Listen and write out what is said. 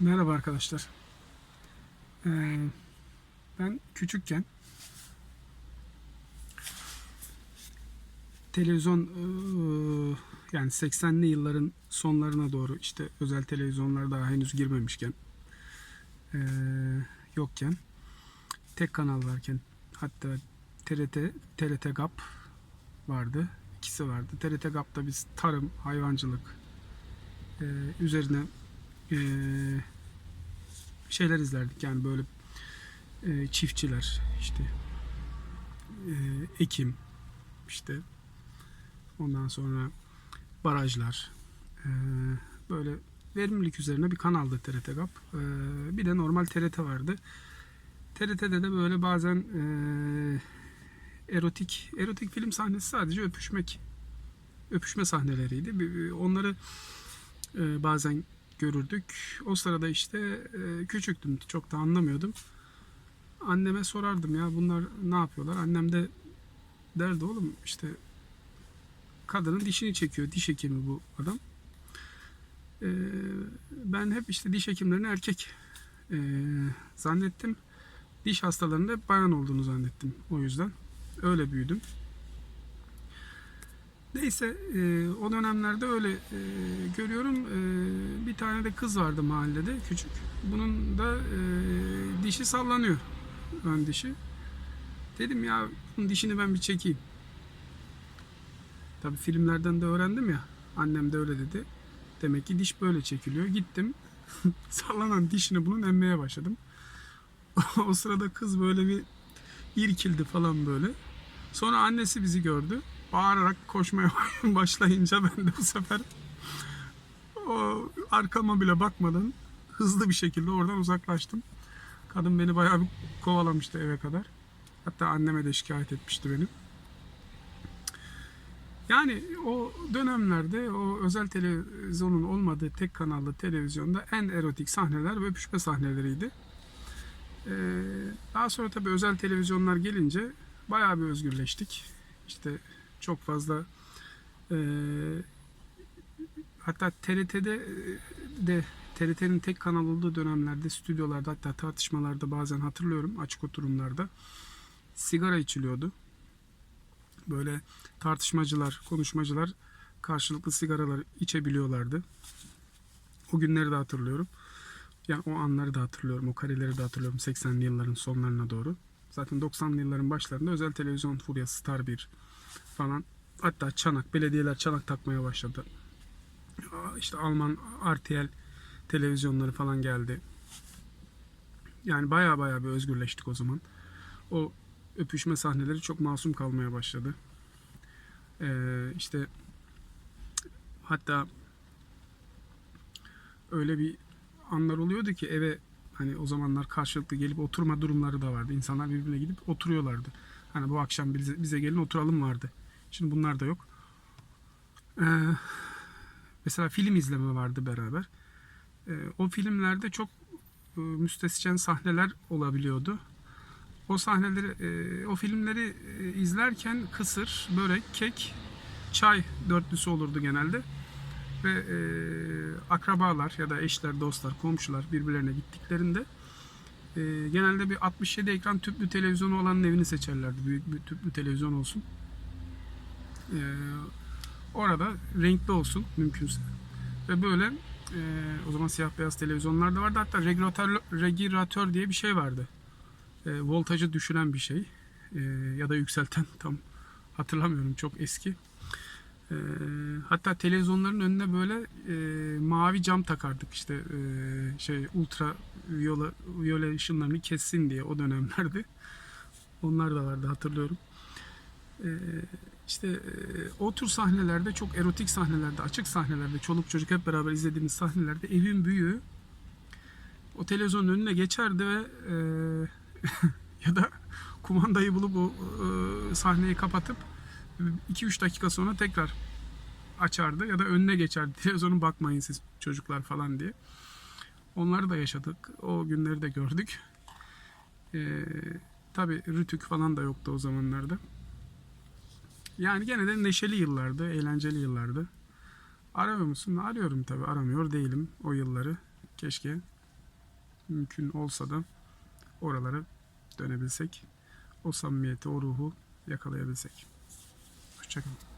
Merhaba arkadaşlar. Ee, ben küçükken televizyon eee, yani 80'li yılların sonlarına doğru işte özel televizyonlar daha henüz girmemişken eee, yokken tek kanal varken hatta TRT TRT GAP vardı. ikisi vardı. TRT GAP'ta biz tarım, hayvancılık eee, üzerine eee şeyler izlerdik yani böyle e, çiftçiler işte e, ekim işte ondan sonra barajlar e, böyle verimlilik üzerine bir kanaldı TRT GAP. E, bir de normal TRT vardı. TRT'de de böyle bazen e, erotik erotik film sahnesi sadece öpüşmek öpüşme sahneleriydi. Onları e, bazen görürdük. O sırada işte e, küçüktüm. Çok da anlamıyordum. Anneme sorardım ya bunlar ne yapıyorlar? Annem de derdi oğlum işte kadının dişini çekiyor. Diş hekimi bu adam. E, ben hep işte diş hekimlerini erkek e, zannettim. Diş hastalarında bayan olduğunu zannettim. O yüzden öyle büyüdüm. Neyse e, o dönemlerde öyle e, görüyorum. E, bir tane de kız vardı mahallede küçük. Bunun da e, dişi sallanıyor. Ön dişi. Dedim ya bunun dişini ben bir çekeyim. Tabi filmlerden de öğrendim ya. Annem de öyle dedi. Demek ki diş böyle çekiliyor. Gittim. Sallanan dişini bunun emmeye başladım. o sırada kız böyle bir irkildi falan böyle. Sonra annesi bizi gördü. Bağırarak koşmaya başlayınca ben de bu sefer o arkama bile bakmadan hızlı bir şekilde oradan uzaklaştım. Kadın beni bayağı bir kovalamıştı eve kadar. Hatta anneme de şikayet etmişti beni. Yani o dönemlerde o özel televizyonun olmadığı tek kanallı televizyonda en erotik sahneler ve öpüşme sahneleriydi. Ee, daha sonra tabii özel televizyonlar gelince bayağı bir özgürleştik. İşte çok fazla e, hatta TRT'de de TRT'nin tek kanal olduğu dönemlerde stüdyolarda hatta tartışmalarda bazen hatırlıyorum açık oturumlarda sigara içiliyordu. Böyle tartışmacılar, konuşmacılar karşılıklı sigaralar içebiliyorlardı. O günleri de hatırlıyorum. Yani o anları da hatırlıyorum. O kareleri de hatırlıyorum 80'li yılların sonlarına doğru. Zaten 90'lı yılların başlarında özel televizyon furyası Star 1 falan. Hatta Çanak, belediyeler Çanak takmaya başladı. İşte Alman RTL televizyonları falan geldi. Yani baya baya bir özgürleştik o zaman. O öpüşme sahneleri çok masum kalmaya başladı. Ee, işte hatta öyle bir anlar oluyordu ki eve hani o zamanlar karşılıklı gelip oturma durumları da vardı. İnsanlar birbirine gidip oturuyorlardı. Hani bu akşam bize, bize gelin oturalım vardı. Şimdi bunlar da yok. Ee, mesela film izleme vardı beraber. Ee, o filmlerde çok e, müstescen sahneler olabiliyordu. O sahneleri, e, o filmleri e, izlerken kısır, börek, kek, çay dörtlüsü olurdu genelde. Ve e, akrabalar ya da eşler, dostlar, komşular birbirlerine gittiklerinde e, genelde bir 67 ekran tüplü televizyonu olanın evini seçerlerdi. Büyük bir tüplü televizyon olsun. E, orada renkli olsun mümkünse. Ve böyle e, o zaman siyah beyaz televizyonlar da vardı. Hatta regülatör, regülatör diye bir şey vardı. E, voltajı düşüren bir şey. E, ya da yükselten tam hatırlamıyorum çok eski. E, hatta televizyonların önüne böyle e, mavi cam takardık işte e, şey ultra viyole ışınlarını kessin diye o dönemlerde. Onlar da vardı hatırlıyorum. E, işte e, o tür sahnelerde çok erotik sahnelerde, açık sahnelerde, çoluk çocuk hep beraber izlediğimiz sahnelerde evin büyüğü o televizyonun önüne geçerdi ve e, ya da kumandayı bulup o e, sahneyi kapatıp 2-3 dakika sonra tekrar açardı ya da önüne geçerdi. Televizyonun bakmayın siz çocuklar falan diye. Onları da yaşadık. O günleri de gördük. Ee, Tabi rütük falan da yoktu o zamanlarda. Yani gene de neşeli yıllardı, eğlenceli yıllardı. Arıyor musun? Arıyorum tabi. Aramıyor değilim o yılları. Keşke mümkün olsa da oralara dönebilsek, o samimiyeti, o ruhu yakalayabilsek. Czekam.